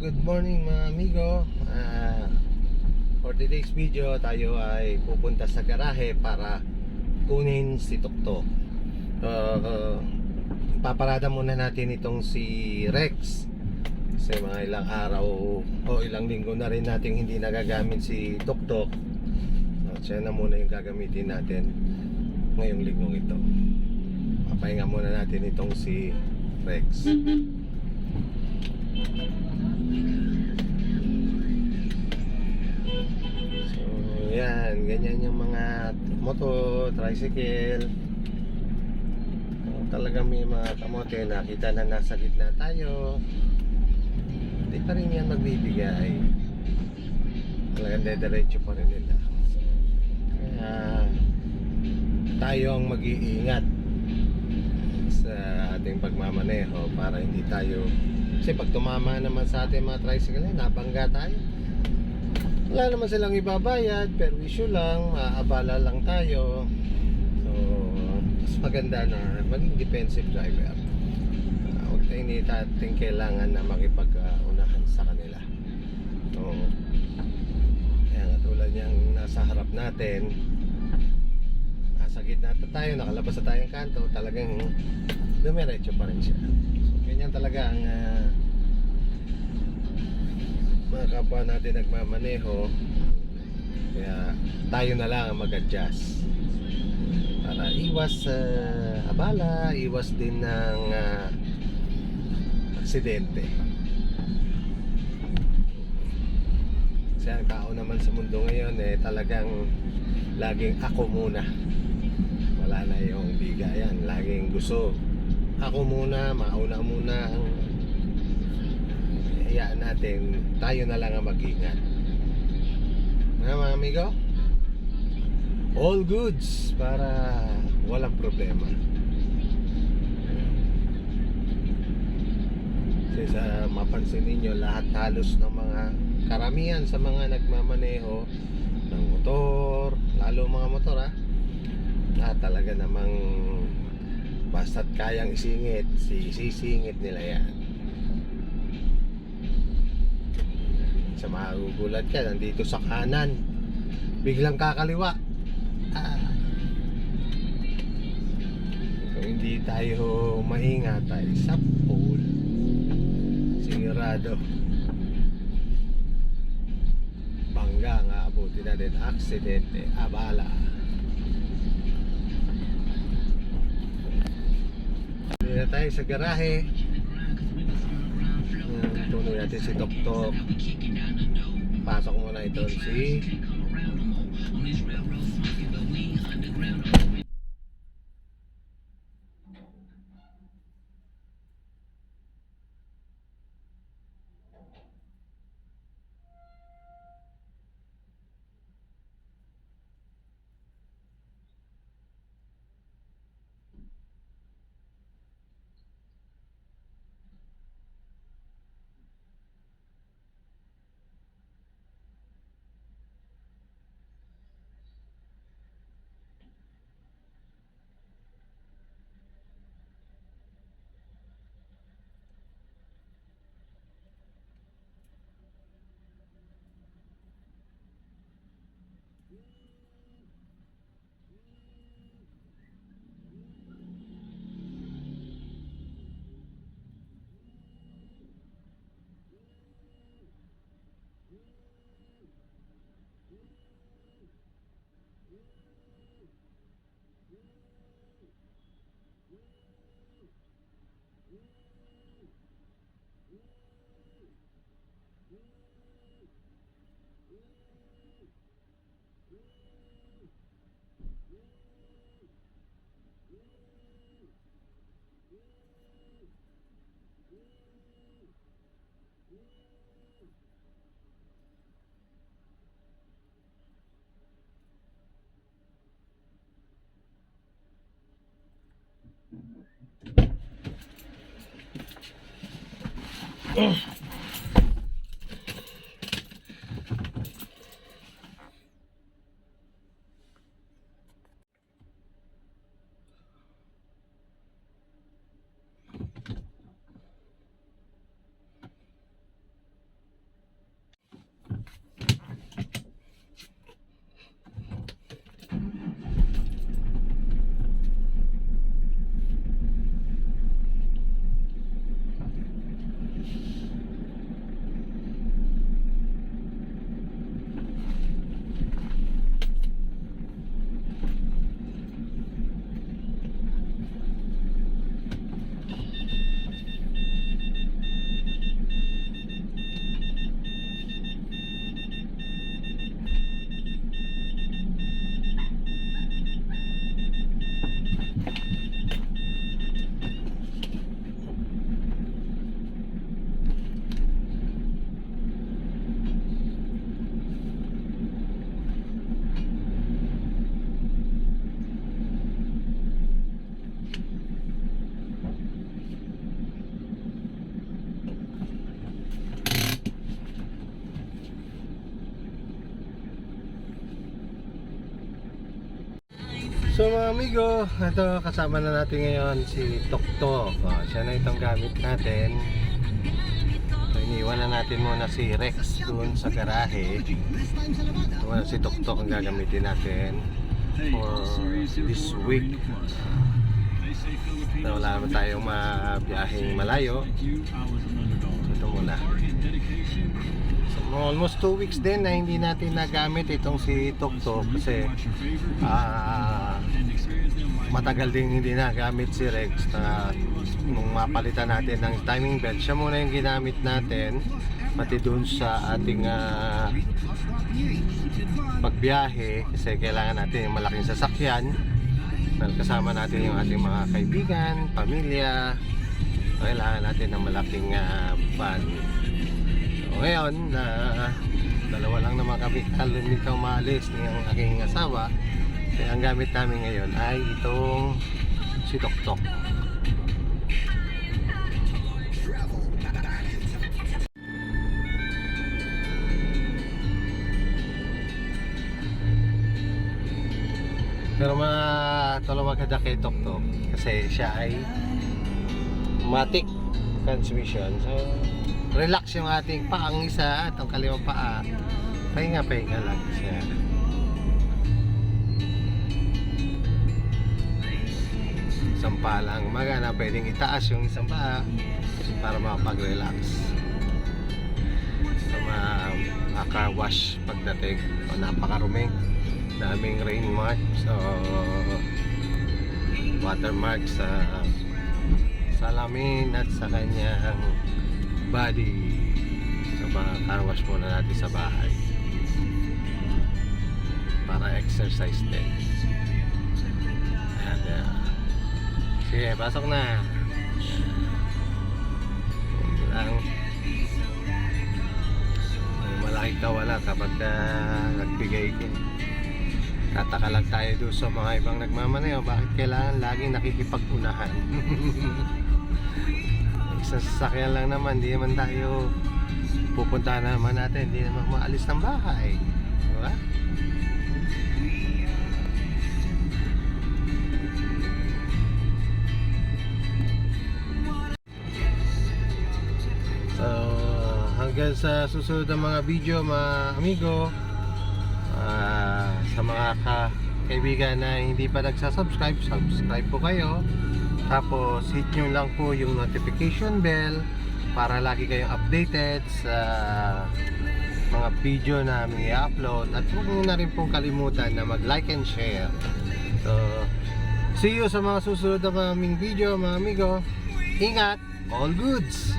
good morning mga amigo. Ah, For today's video tayo ay pupunta sa garahe para kunin si Tuktok uh, uh, Paparada muna natin itong si Rex. Kasi mga ilang araw o ilang linggo na rin nating hindi nagagamit si Tuktok so, Siya na muna yung gagamitin natin ngayong linggong ito. Papahinga muna natin itong si Rex So, yan, ganyan yung mga moto, tricycle. Oh, talagang may mga kamote nakita na nasa gitna tayo. Hindi pa rin yan magbibigay. Talagang dediretso pa rin nila. Kaya tayo ang mag-iingat sa ating pagmamaneho para hindi tayo kasi pag tumama naman sa ating mga tricycle eh, nabangga tayo. Wala naman silang ibabayad perwisyo lang maaabala lang tayo. So mas maganda na maging defensive driver. Uh, huwag tayong hindi natin kailangan na makipag-unahan sa kanila. So kaya nga tulad niyang nasa harap natin nasa gitna na tayo nakalabas na tayong kanto talagang dumiretso pa rin siya ganyan talaga ang ah, mga kapwa natin nagmamaneho. Kaya tayo na lang ang mag-adjust. Para iwas sa abala iwas din ng ah, aksidente. Kasi ang tao naman sa mundo ngayon eh talagang laging ako muna. Wala na yung bigayan laging gusto ako muna mauna muna ang hayaan natin. Tayo na lang ang mag-ingat. Mga mga amigo all goods para walang problema. Kasi sa mapansin ninyo lahat halos ng mga karamihan sa mga nagmamaneho ng motor lalo mga motor ha lahat talaga namang basta't kayang isingit sisingit nila yan. Sa magugulat ka nandito sa kanan. Biglang kakaliwa. Ah. kung hindi tayo maingat ay sa pole sigurado bangga nga abuti na din. Aksidente. Abala na tayo sa garahe. Ayan, Tuloy natin si Tok Tok. Pasok muna ito si Oh. So mga amigo, ito kasama na natin ngayon si Toktok. Oh, siya na itong gamit natin. So, iniwan na natin muna si Rex doon sa garahe. Ito si Toktok ang gagamitin natin for this week. Na wala naman tayong mabiyaheng malayo. So, ito muna. So, almost 2 weeks din na hindi natin nagamit itong si Toktok kasi ah matagal din hindi nagamit si Rex na nung mapalitan natin ng timing belt siya muna yung ginamit natin pati dun sa ating ah, pagbiyahe kasi kailangan natin yung malaking sasakyan dahil kasama natin yung ating mga kaibigan, pamilya. Kailangan natin ng malaking ah, van so, ngayon na dalawa lang naman kami. Kalumitaw maalis ng aking asawa. Kaya ang gamit namin ngayon ay itong si Tok Pero mga tolo maganda kay Tok Tok kasi siya ay matic transmission. So, relax yung ating paang isa at ang kaliwang paa. Pahinga, pahinga lang siya. Isang paa lang umaga na pwedeng itaas yung isang paa para makapag-relax. So, ma maka-wash pagdating. O, napakaruming daming rain mark so watermark sa salamin at sa kanyang body. So car wash muna natin sa bahay. Para exercise din. And uh, sige pasok na. Yan lang malaki kawala kapag uh, nagbigay ka Tataka lang tayo doon sa mga ibang nagmamaneho. Bakit kailangan laging nakikipag-unahan? Sasakyan lang naman Hindi naman tayo Pupunta naman natin. Hindi naman maalis ng bahay. Diba? So hanggang sa susunod ng mga video mga amigo. Ah, sa mga ka kaibigan na hindi pa nagsasubscribe, subscribe po kayo. Tapos hit nyo lang po yung notification bell para lagi kayong updated sa mga video na namin i-upload at huwag nyo na rin pong kalimutan na mag-like and share. So, see you sa mga susunod na aming video mga amigo. Ingat! All goods!